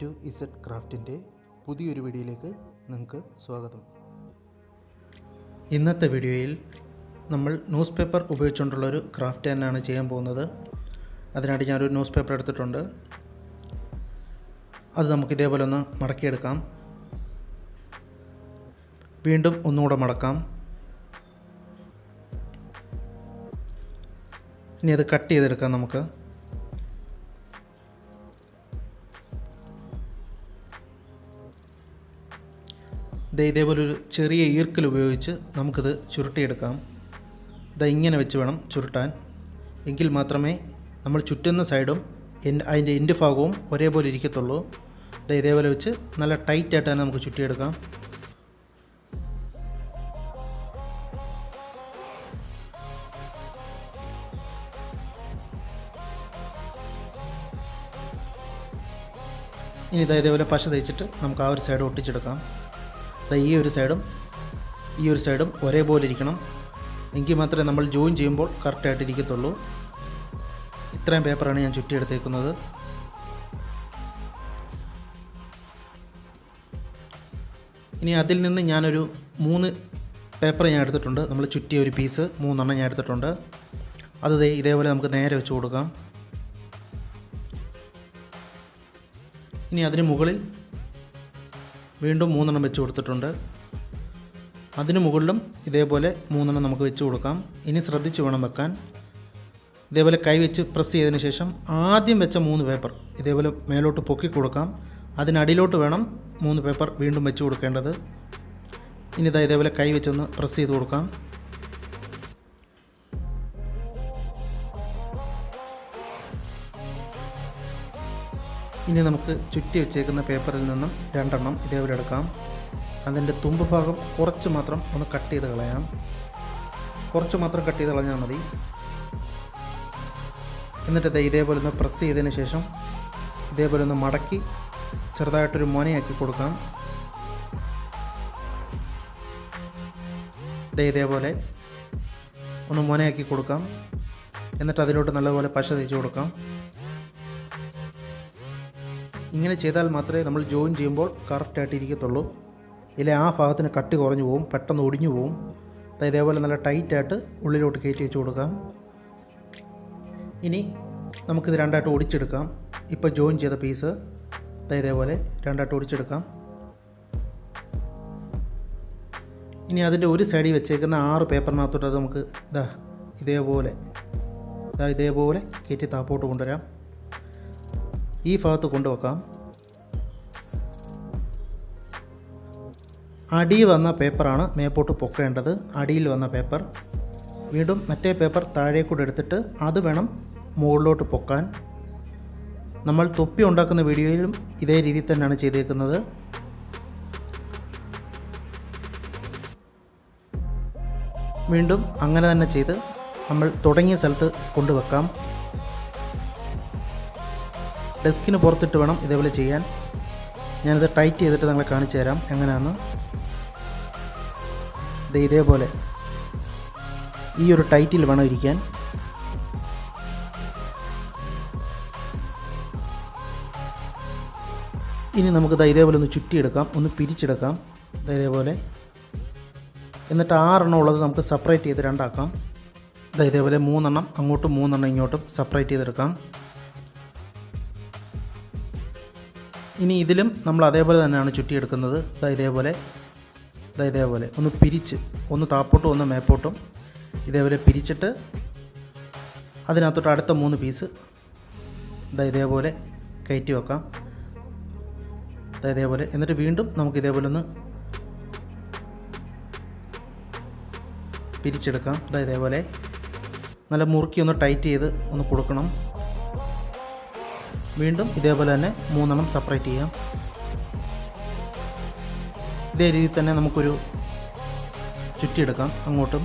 To Z ക്രാഫ്റ്റിന്റെ പുതിയൊരു വീഡിയോയിലേക്ക് നിങ്ങൾക്ക് സ്വാഗതം. ഇന്നത്തെ വീഡിയോയിൽ നമ്മൾ ന്യൂസ് പേപ്പർ ഉപയോഗിച്ചുകൊണ്ടുള്ളൊരു ക്രാഫ്റ്റ് തന്നെയാണ് ചെയ്യാൻ പോകുന്നത്. അതിനായിട്ട് ഞാനൊരു ന്യൂസ് പേപ്പർ എടുത്തിട്ടുണ്ട്. അത് നമുക്ക് ഇതേപോലെ ഒന്ന് മടക്കിയെടുക്കാം. വീണ്ടും ഒന്നുകൂടെ മടക്കാം. ഇനി അത് കട്ട് ചെയ്തെടുക്കാം നമുക്ക്. ഇതേപോലെ ഒരു ചെറിയ ഈർക്കൽ ഉപയോഗിച്ച് നമുക്കിത് ചുരുട്ടിയെടുക്കാം. ഇതാ ഇങ്ങനെ വെച്ച് വേണം ചുരുട്ടാൻ. എങ്കിൽ മാത്രമേ നമ്മൾ ചുറ്റുന്ന സൈഡും അതിന്റെ എൻഡ് ഭാഗവും ഒരേപോലെ ഇരിക്കത്തുള്ളൂ. ദാ ഇതേപോലെ വെച്ച് നല്ല ടൈറ്റായിട്ട് തന്നെ നമുക്ക് ചുറ്റിയെടുക്കാം. ഇനി ഇതാ ഇതേപോലെ പശ തേച്ചിട്ട് നമുക്ക് ആ ഒരു സൈഡ് ഒട്ടിച്ചെടുക്കാം. ഈ ഒരു സൈഡും ഈ ഒരു സൈഡും ഒരേപോലെ ഇരിക്കണം. എങ്കിൽ മാത്രമേ നമ്മൾ ജോയിൻ ചെയ്യുമ്പോൾ കറക്റ്റായിട്ട് ഇരിക്കത്തുള്ളൂ. ഇത്രയും പേപ്പറാണ് ഞാൻ ചുറ്റിയെടുത്തേക്കുന്നത്. ഇനി അതിൽ നിന്ന് ഞാനൊരു മൂന്ന് പേപ്പർ ഞാൻ എടുത്തിട്ടുണ്ട്. നമ്മൾ ചുറ്റിയ ഒരു പീസ് മൂന്നെണ്ണം ഞാൻ എടുത്തിട്ടുണ്ട്. അത് ഇതേപോലെ നമുക്ക് നേരെ വെച്ച് കൊടുക്കാം. ഇനി അതിന് മുകളിൽ വീണ്ടും മൂന്നെണ്ണം വെച്ച് കൊടുത്തിട്ടുണ്ട്. അതിന് മുകളിലും ഇതേപോലെ മൂന്നെണ്ണം നമുക്ക് വെച്ച് കൊടുക്കാം. ഇനി ശ്രദ്ധിച്ച് വേണം വെക്കാൻ. ഇതേപോലെ കൈ വെച്ച് പ്രസ് ചെയ്തതിന് ശേഷം ആദ്യം വെച്ച മൂന്ന് പേപ്പർ ഇതേപോലെ മേലോട്ട് പൊക്കി കൊടുക്കാം. അതിനടിയിലോട്ട് വേണം മൂന്ന് പേപ്പർ വീണ്ടും വെച്ച് കൊടുക്കേണ്ടത്. ഇനി ഇതാ ഇതേപോലെ കൈ വെച്ചൊന്ന് പ്രസ് ചെയ്ത് കൊടുക്കാം. ഇനി നമുക്ക് ചുറ്റി വെച്ചേക്കുന്ന പേപ്പറിൽ നിന്നും രണ്ടെണ്ണം ഇതേപോലെ എടുക്കാം. അതിന്റെ തുമ്പ് ഭാഗം കുറച്ച് മാത്രം ഒന്ന് കട്ട് ചെയ്ത് കളയാം. കുറച്ച് മാത്രം കട്ട് ചെയ്ത് കളഞ്ഞാൽ മതി. എന്നിട്ട് ഇതേപോലെ ഒന്ന് പ്രസ് ചെയ്തതിന് ശേഷം ഇതേപോലെ ഒന്ന് മടക്കി ചെറുതായിട്ടൊരു മൊനയാക്കി കൊടുക്കാം. ഇതേപോലെ ഒന്ന് മൊനയാക്കി കൊടുക്കാം. എന്നിട്ട് അതിലോട്ട് നല്ലപോലെ പശ തേച്ച് കൊടുക്കാം. ഇങ്ങനെ ചെയ്താൽ മാത്രമേ നമ്മൾ ജോയിൻ ചെയ്യുമ്പോൾ കറക്റ്റായിട്ട് ഇരിക്കത്തുള്ളൂ. ഇല്ല ആ ഭാഗത്തിന് കട്ടി കുറഞ്ഞു പോകും പെട്ടെന്ന് ഒടിഞ്ഞു പോകും ഇതേപോലെ നല്ല ടൈറ്റായിട്ട് ഉള്ളിലോട്ട് കയറ്റി വെച്ച് കൊടുക്കാം. ഇനി നമുക്കിത് രണ്ടായിട്ട് ഒടിച്ചെടുക്കാം. ഇപ്പോൾ ജോയിൻ ചെയ്ത പീസ് ഇതേപോലെ രണ്ടായിട്ട് ഒടിച്ചെടുക്കാം. ഇനി അതിന്റെ ഒരു സൈഡിൽ വെച്ചേക്കുന്ന ആറ് പേപ്പറിനകത്തോട്ട് അത് നമുക്ക് ഇതാ ഇതേപോലെ ഇതാ ഇതേപോലെ കയറ്റി താപ്പോട്ട് കൊണ്ടുവരാം. ഈ ഭാഗത്ത് കൊണ്ടുവെക്കാം. അടി വന്ന പേപ്പറാണ് മേപ്പോട്ട് പൊക്കേണ്ടത്. അടിയിൽ വന്ന പേപ്പർ. വീണ്ടും മറ്റേ പേപ്പർ താഴേക്കൂടെ എടുത്തിട്ട് അത് വേണം മുകളിലോട്ട് പൊക്കാൻ. നമ്മൾ തൊപ്പി ഉണ്ടാക്കുന്ന വീഡിയോയിലും ഇതേ രീതിയിൽ തന്നെയാണ് ചെയ്തേക്കുന്നത്. വീണ്ടും അങ്ങനെ തന്നെ ചെയ്ത് നമ്മൾ തുടങ്ങിയ സ്ഥലത്ത് കൊണ്ടുവെക്കാം. ഡെസ്കിന് പുറത്തിട്ട് വേണം ഇതേപോലെ ചെയ്യാൻ. ഞാനിത് ടൈറ്റ് ചെയ്തിട്ട് നിങ്ങളെ കാണിച്ചു തരാം. എങ്ങനെയാണെന്ന് ഇത് ഇതേപോലെ. ഈ ഒരു ടൈറ്റിൽ വേണം ഇരിക്കാൻ. ഇനി നമുക്ക് ഇതേപോലെ ഒന്ന് ചുറ്റിയെടുക്കാം. ഒന്ന് പിരിച്ചെടുക്കാം. ഇതേപോലെ. എന്നിട്ട് ആറെണ്ണം ഉള്ളത് നമുക്ക് സെപ്പറേറ്റ് ചെയ്ത് രണ്ടാക്കാം. ഇതേപോലെ മൂന്നെണ്ണം അങ്ങോട്ടും മൂന്നെണ്ണം ഇങ്ങോട്ടും സെപ്പറേറ്റ് ചെയ്തെടുക്കാം. ഇനി ഇതിലും നമ്മൾ അതേപോലെ തന്നെയാണ് ചുറ്റിയെടുക്കുന്നത്. ഇതാ ഇതേപോലെ. ഇതാ ഇതേപോലെ. ഒന്ന് പിരിച്ച് ഒന്ന് താപ്പോട്ടും ഒന്ന് മേപ്പോട്ടും ഇതേപോലെ പിരിച്ചിട്ട് അതിനകത്തോട്ട് അടുത്ത മൂന്ന് പീസ് ഇതാ ഇതേപോലെ കയറ്റി വെക്കാം. ഇതാ ഇതേപോലെ. എന്നിട്ട് വീണ്ടും നമുക്ക് ഇതേപോലെ ഒന്ന് പിരിച്ചെടുക്കാം. ഇതാ ഇതേപോലെ. നല്ല മുറുക്കി ഒന്ന് ടൈറ്റ് ചെയ്ത് ഒന്ന് കൊടുക്കണം. വീണ്ടും ഇതേപോലെ തന്നെ മൂന്നെണ്ണം സെപ്പറേറ്റ് ചെയ്യാം. ഇതേ രീതിയിൽ തന്നെ നമുക്കൊരു ചുറ്റിയെടുക്കാം. അങ്ങോട്ടും.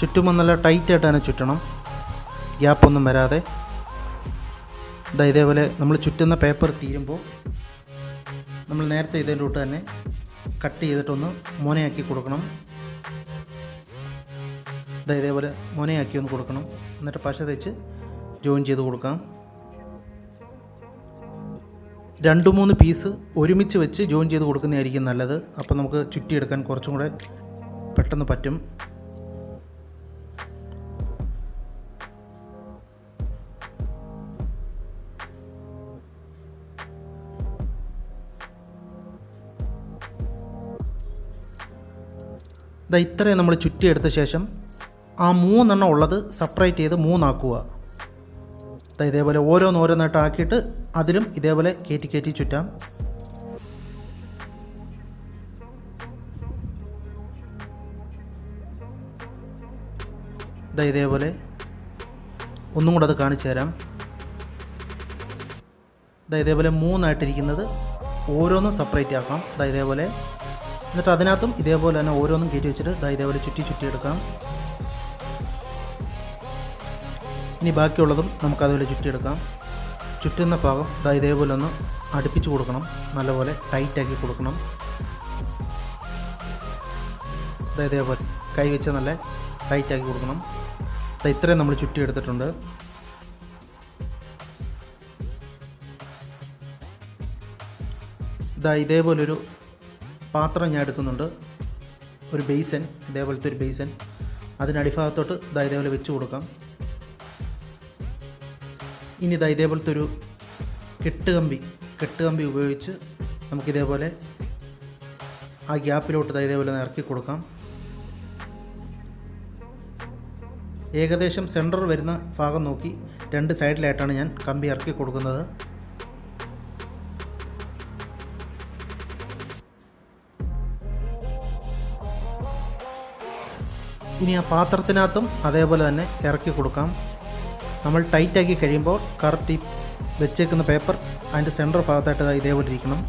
ചുറ്റുമ്പോൾ നല്ല ടൈറ്റായിട്ട് തന്നെ ചുറ്റണം. ഗ്യാപ്പൊന്നും വരാതെ. ഇതാ ഇതേപോലെ നമ്മൾ ചുറ്റുന്ന പേപ്പർ തീരുമ്പോൾ നമ്മൾ നേരത്തെ ഇതിന്റെ കൂട്ട് തന്നെ കട്ട് ചെയ്തിട്ടൊന്ന് മുനയാക്കി കൊടുക്കണം. ഇതേപോലെ മുനയാക്കി ഒന്ന് കൊടുക്കണം. എന്നിട്ട് പശ തേച്ച് ജോയിൻ ചെയ്ത് കൊടുക്കാം. രണ്ട് മൂന്ന് പീസ് ഒരുമിച്ച് വെച്ച് ജോയിൻ ചെയ്ത് കൊടുക്കുന്നതായിരിക്കും നല്ലത്. അപ്പോൾ നമുക്ക് ചുറ്റിയെടുക്കാൻ കുറച്ചും കൂടെ പെട്ടെന്ന് പറ്റും. ഇതാ ഇത്രയും നമ്മൾ ചുറ്റിയെടുത്ത ശേഷം ആ മൂന്നെണ്ണം ഉള്ളത് സെപ്പറേറ്റ് ചെയ്ത് മൂന്നാക്കുക. ഇതേപോലെ ഓരോന്നോരോന്നായിട്ട് ആക്കിയിട്ട് അതിലും ഇതേപോലെ കയറ്റി കയറ്റി ചുറ്റാം. ഇതാ ഇതേപോലെ ഒന്നും കൂടെ അത് കാണിച്ചു തരാം. ഇതാ ഇതേപോലെ മൂന്നായിട്ടിരിക്കുന്നത് ഓരോന്നും സെപ്പറേറ്റ് ആക്കാം. ഇതാ ഇതേപോലെ എന്നിട്ട് അതിനകത്തും ഇതേപോലെ തന്നെ ഓരോന്നും കയറ്റി വെച്ചിട്ട് ദാ ഇതേപോലെ ചുറ്റി ചുറ്റി എടുക്കാം. ഇനി ബാക്കിയുള്ളതും നമുക്ക് അതുപോലെ ചുറ്റിയെടുക്കാം ചുറ്റുന്ന ഭാഗം ദാ ഇതേപോലെ ഒന്ന് അടുപ്പിച്ച് കൊടുക്കണം. നല്ലപോലെ ടൈറ്റാക്കി കൊടുക്കണം. ദാ ഇതേപോലെ കൈ വെച്ച് നല്ല ടൈറ്റാക്കി കൊടുക്കണം. ഇതാ ഇത്രയും നമ്മൾ ചുറ്റിയെടുത്തിട്ടുണ്ട് ഇതാ ഇതേപോലൊരു പാത്രം ഞാൻ എടുക്കുന്നുണ്ട്. ഒരു ബേസൻ ഇതേപോലത്തെ ഒരു ബേസൻ. അതിനടിഭാഗത്തോട്ട് ഇതാ ഇതേപോലെ വെച്ച് കൊടുക്കാം. ഇനി ഇതാ ഇതേപോലത്തെ ഒരു കെട്ടുകമ്പി കെട്ടുകമ്പി ഉപയോഗിച്ച് നമുക്കിതേപോലെ ആ ഗ്യാപ്പിലോട്ട് ഇതാ ഇതേപോലെ ഇറക്കി കൊടുക്കാം. ഏകദേശം സെന്റർ വരുന്ന ഭാഗം നോക്കി രണ്ട് സൈഡിലായിട്ടാണ് ഞാൻ കമ്പി ഇറക്കി കൊടുക്കുന്നത്. ഇനി ആ പാത്രത്തിനകത്തും അതേപോലെ തന്നെ ഇറക്കി കൊടുക്കാം. നമ്മൾ ടൈറ്റാക്കി കഴിയുമ്പോൾ കറക്റ്റ് വെച്ചേക്കുന്ന പേപ്പർ അതിന്റെ സെന്റർ ഭാഗത്തായിട്ട് ഇതേപോലെ ഇരിക്കണം.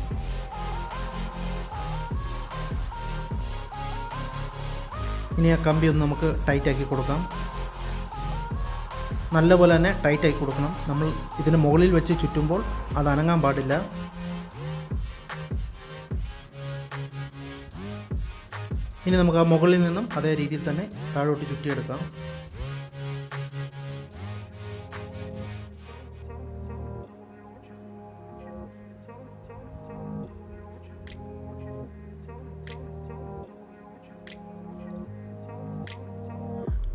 ഇനി ആ കമ്പി ഒന്ന് നമുക്ക് ടൈറ്റാക്കി കൊടുക്കാം. നല്ലപോലെ തന്നെ ടൈറ്റാക്കി കൊടുക്കണം. നമ്മൾ ഇതിന് മുകളിൽ വെച്ച് ചുറ്റുമ്പോൾ അത് അനങ്ങാൻ പാടില്ല. ഇനി നമുക്ക് ആ മുകളിൽ നിന്നും അതേ രീതിയിൽ തന്നെ താഴോട്ട് ചുറ്റിയെടുക്കാം.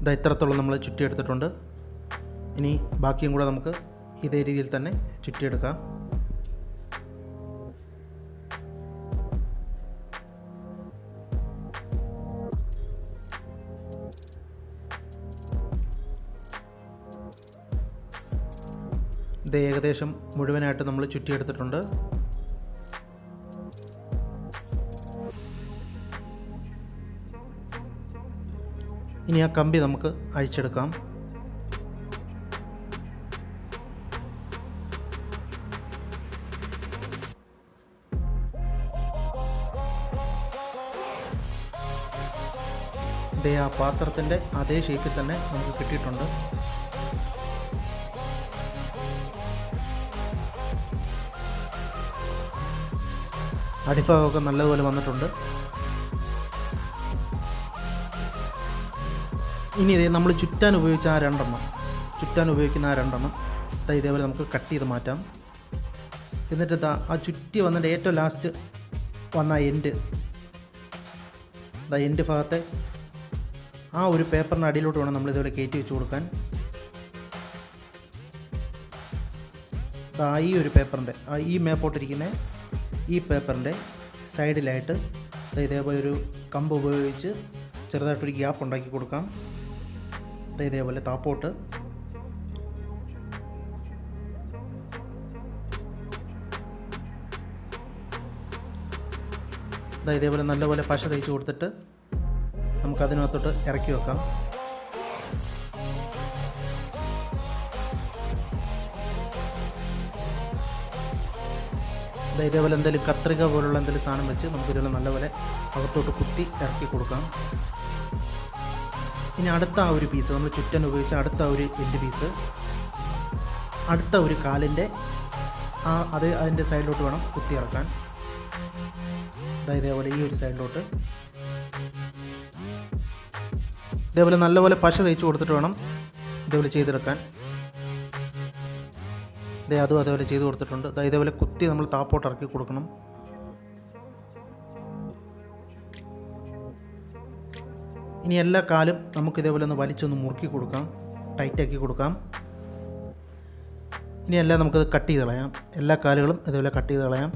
ഇതാ ഇത്രത്തോളം നമ്മൾ ചുറ്റിയെടുത്തിട്ടുണ്ട്. ഇനി ബാക്കിയും കൂടെ നമുക്ക് ഇതേ രീതിയിൽ തന്നെ ചുറ്റിയെടുക്കാം. ഇത് ഏകദേശം മുഴുവനായിട്ട് നമ്മൾ ചുറ്റിയെടുത്തിട്ടുണ്ട്. ഇനി ആ കമ്പി നമുക്ക് അഴിച്ചെടുക്കാം. ദേ ആ പാത്രത്തിന്റെ അതേ ഷേപ്പിൽ തന്നെ നമുക്ക് കിട്ടിയിട്ടുണ്ട്. അടിഭാഗമൊക്കെ നല്ലതുപോലെ വന്നിട്ടുണ്ട്. ഇനി ഇതേ നമ്മൾ ചുറ്റാൻ ഉപയോഗിച്ച ആ രണ്ടെണ്ണം. ചുറ്റാൻ ഉപയോഗിക്കുന്ന ആ രണ്ടെണ്ണം. ഇതാ ഇതേപോലെ നമുക്ക് കട്ട് ചെയ്ത് മാറ്റാം. എന്നിട്ട് ഇതാ ആ ചുറ്റി വന്നിട്ട് ഏറ്റവും ലാസ്റ്റ് വന്ന എൻഡ് ഇതാ എൻഡ് ഭാഗത്തെ ആ ഒരു പേപ്പറിന്റെ അടിയിലോട്ട് വേണം നമ്മൾ ഇതേപോലെ കയറ്റി വെച്ച് കൊടുക്കാൻ. ഇതാ ഈ ഒരു പേപ്പറിന്റെ ആ ഈ മേപ്പോട്ടിരിക്കുന്ന ഈ പേപ്പറിന്റെ സൈഡിലായിട്ട് ഇതേപോലെ ഒരു കമ്പ് ഉപയോഗിച്ച് ചെറുതായിട്ടൊരു ഗ്യാപ്പ് ഉണ്ടാക്കി കൊടുക്കാം. ഇതേപോലെ താപ്പോട്ട്. ഇതേപോലെ നല്ലപോലെ പശ തേച്ച് കൊടുത്തിട്ട് നമുക്കതിനകത്തോട്ട് ഇറക്കി വെക്കാം. ഇതേപോലെ എന്തെങ്കിലും കത്രിക പോലുള്ള എന്തെങ്കിലും സാധനം വെച്ച് നമുക്ക് ഇതുപോലെ നല്ലപോലെ അകത്തോട്ട് കുത്തി ഇറക്കി കൊടുക്കാം. ഇനി അടുത്ത ആ ഒരു പീസ് നമ്മൾ ചുറ്റൻ ഉപയോഗിച്ച അടുത്ത ഒരു എന്റെ പീസ് അടുത്ത ഒരു കാലിന്റെ ആ അത് അതിന്റെ സൈഡിലോട്ട് വേണം കുത്തി ഇറക്കാൻ. അതായത് ഇതേപോലെ ഈ ഒരു സൈഡിലോട്ട് ഇതേപോലെ നല്ലപോലെ പശ തേച്ച് കൊടുത്തിട്ട് വേണം ഇതേപോലെ ചെയ്തെടുക്കാൻ. ഇതേ അതും അതേപോലെ ചെയ്ത് കൊടുത്തിട്ടുണ്ട്. ഇതേപോലെ കുത്തി നമ്മൾ താപ്പോട്ട് ഇറക്കി കൊടുക്കണം. ഇനി എല്ലാ കാലും നമുക്ക് ഇതേപോലെ ഒന്ന് വലിച്ചൊന്ന് മുറുക്കി കൊടുക്കാം. ടൈറ്റാക്കി കൊടുക്കാം. ഇനി എല്ലാം നമുക്കത് കട്ട് ചെയ്ത് കളയാം. എല്ലാ കാലുകളും ഇതേപോലെ കട്ട് ചെയ്ത് കളയാം.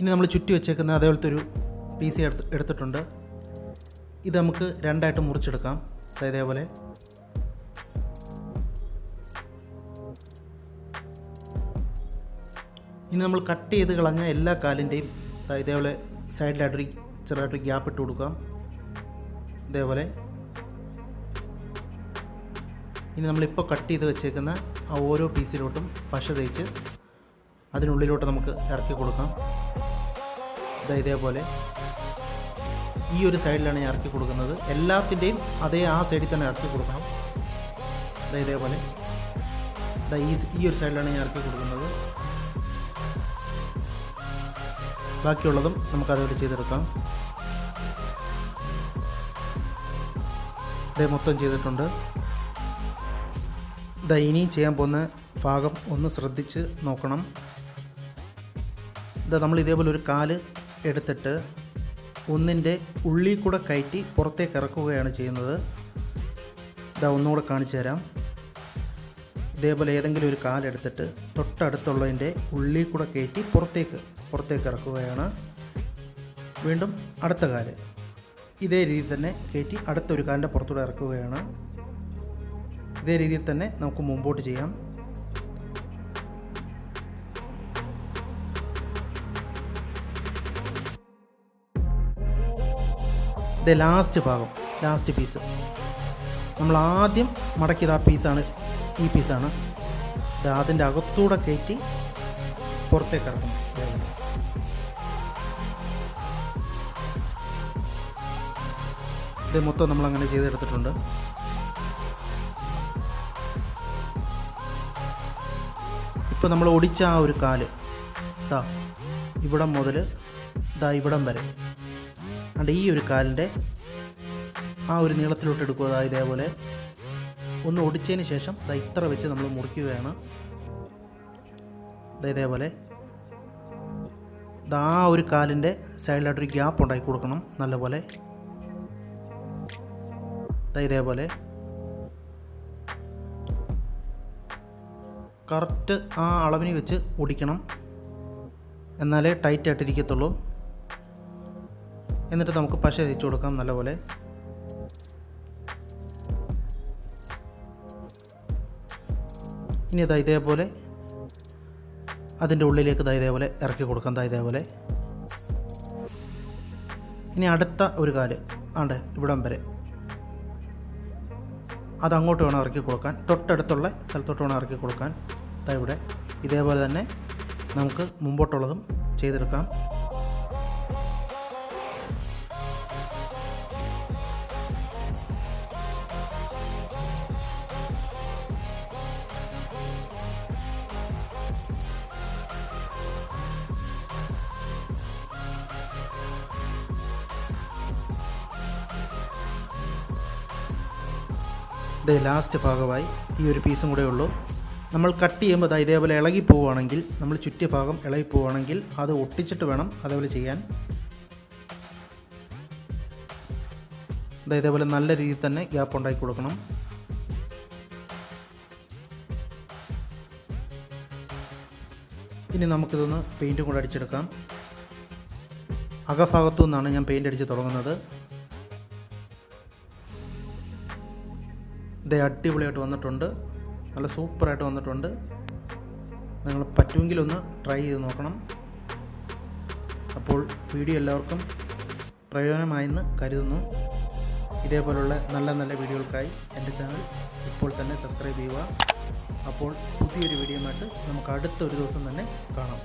ഇനി നമ്മൾ ചുറ്റി വെച്ചേക്കുന്ന അതേപോലത്തെ ഒരു പീസ് എടുത്ത് എടുത്തിട്ടുണ്ട്. ഇത് നമുക്ക് രണ്ടായിട്ട് മുറിച്ചെടുക്കാം. ദാ ഇനി നമ്മൾ കട്ട് ചെയ്ത് കളഞ്ഞ എല്ലാ കാലിന്റെയും ഇതേപോലെ സൈഡിലായിട്ടൊരു ചെറുതായിട്ടൊരു ഗ്യാപ്പ് ഇട്ട് കൊടുക്കാം. ഇതേപോലെ. ഇനി നമ്മളിപ്പോൾ കട്ട് ചെയ്ത് വെച്ചേക്കുന്ന ആ ഓരോ പീസിലോട്ടും പശ തേച്ച് അതിനുള്ളിലോട്ട് നമുക്ക് ഇറക്കി കൊടുക്കാം. ഇതാ ഇതേപോലെ. ഈ ഒരു സൈഡിലാണ് ഞാൻ ഇറക്കി കൊടുക്കുന്നത്. എല്ലാത്തിന്റെയും അതേ ആ സൈഡിൽ തന്നെ ഇറക്കി കൊടുക്കണം. ഇതാ ഇതേപോലെ. ഇതാ ഈ ഈ ഒരു സൈഡിലാണ് ഞാൻ ഇറക്കി കൊടുക്കുന്നത്. ബാക്കിയുള്ളതും നമുക്ക് അതുപോലെ ചെയ്തെടുക്കാം. ഇതേ മൊത്തം ചെയ്തിട്ടുണ്ട്. ഇതാ ഇനിയും ചെയ്യാൻ പോകുന്ന ഭാഗം ഒന്ന് ശ്രദ്ധിച്ച് നോക്കണം. ഇതാ നമ്മൾ ഇതേപോലെ ഒരു കാൽ എടുത്തിട്ട് ഒന്നിന്റെ ഉള്ളിൽ കൂടെ കയറ്റി പുറത്തേക്ക് ഇറക്കുകയാണ് ചെയ്യുന്നത്. ഇതാ ഒന്നുകൂടെ കാണിച്ചു തരാം. ഇതേപോലെ ഏതെങ്കിലും ഒരു കാലെടുത്തിട്ട് തൊട്ടടുത്തുള്ളതിന്റെ ഉള്ളിൽ കൂടെ കയറ്റി പുറത്തേക്ക് പുറത്തേക്ക് ഇറക്കുകയാണ്. വീണ്ടും അടുത്ത കാൽ. ഇതേ രീതിയിൽ തന്നെ കയറ്റി അടുത്തൊരു കാലിന്റെ പുറത്തൂടെ ഇറക്കുകയാണ്. ഇതേ രീതിയിൽ തന്നെ നമുക്ക് മുമ്പോട്ട് ചെയ്യാം. ഇത് ലാസ്റ്റ് ഭാഗം ലാസ്റ്റ് പീസ് നമ്മൾ ആദ്യം മടക്കിയത് ആ പീസാണ് ഈ പീസാണ് അതിന്റെ അകത്തൂടെ കയറ്റി പുറത്തേക്ക് ഇറക്കണം ഇത് മൊത്തം നമ്മൾ അങ്ങനെ ചെയ്തെടുത്തിട്ടുണ്ട്. ഇപ്പോൾ നമ്മൾ ഒടിച്ച ആ ഒരു കാൽ ഇതാ ഇവിടം മുതൽ ഇതാ ഇവിടം വരെ. അണ്ട് ഈ ഒരു കാലിന്റെ ആ ഒരു നീളത്തിലോട്ട് എടുക്കുക. അതാ ഇതേപോലെ. ഒന്ന് ഒടിച്ചതിന് ശേഷം ദാ ഇത്ര വെച്ച് നമ്മൾ മുറിക്കുകയാണ്. ഇതേപോലെ. ഇതാ ആ ഒരു കാലിന്റെ സൈഡിലായിട്ടൊരു ഗ്യാപ്പ് ഉണ്ടാക്കി കൊടുക്കണം നല്ലപോലെ. ഇതേപോലെ. കറക്റ്റ് ആ അളവിന് വെച്ച് ഒടിക്കണം എന്നാലേ ടൈറ്റ് ആയിട്ടിരിക്കത്തുള്ളൂ എന്നിട്ട് നമുക്ക് പശ തേച്ച് കൊടുക്കാം നല്ലപോലെ. ഇനി ഇതാ ഇതേപോലെ. അതിന്റെ ഉള്ളിലേക്ക് ഇതാ ഇതേപോലെ ഇറക്കി കൊടുക്കാം ഇതാ ഇതേപോലെ. ഇനി അടുത്ത ഒരു കാൽ. ആണ്ട് ഇവിടം വരെ. അത് അങ്ങോട്ട് വേണം ഇറക്കി കൊടുക്കാൻ. തൊട്ടടുത്തുള്ള സ്ഥലത്തോട്ട് വേണം ഇറക്കി കൊടുക്കാൻ. ഇവിടെ. ഇതേപോലെ തന്നെ നമുക്ക് മുമ്പോട്ടുള്ളതും ചെയ്തെടുക്കാം. ലാസ്റ്റ് ഭാഗമായി ഈ ഒരു പീസും കൂടെ ഉള്ളൂ. നമ്മൾ കട്ട് ചെയ്യുമ്പോൾ അത് ഇതേപോലെ ഇളകി പോവുകയാണെങ്കിൽ നമ്മൾ ചുറ്റിയ ഭാഗം ഇളകി പോവുകയാണെങ്കിൽ അത് ഒട്ടിച്ചിട്ട് വേണം അതേപോലെ ചെയ്യാൻ. ഇതേപോലെ നല്ല രീതിയിൽ തന്നെ ഗ്യാപ്പ് ഉണ്ടാക്കി കൊടുക്കണം. ഇനി നമുക്കിതൊന്ന് പെയിന്റും കൂടെ അടിച്ചെടുക്കാം. അകഭാഗത്തു നിന്നാണ് ഞാൻ പെയിന്റ് അടിച്ച് തുടങ്ങുന്നത്. ഇത് അടിപൊളിയായിട്ട് വന്നിട്ടുണ്ട്. നല്ല സൂപ്പറായിട്ട് വന്നിട്ടുണ്ട്. നിങ്ങൾ പറ്റുമെങ്കിലൊന്ന് ട്രൈ ചെയ്ത് നോക്കണം. അപ്പോൾ വീഡിയോ എല്ലാവർക്കും പ്രയോജനമായെന്ന് കരുതുന്നു. ഇതേപോലുള്ള നല്ല നല്ല വീഡിയോകൾക്കായി എന്റെ ചാനൽ ഇപ്പോൾ തന്നെ സബ്സ്ക്രൈബ് ചെയ്യുക. അപ്പോൾ പുതിയൊരു വീഡിയോയുമായിട്ട് നമുക്ക് അടുത്ത ഒരു ദിവസം തന്നെ കാണാം.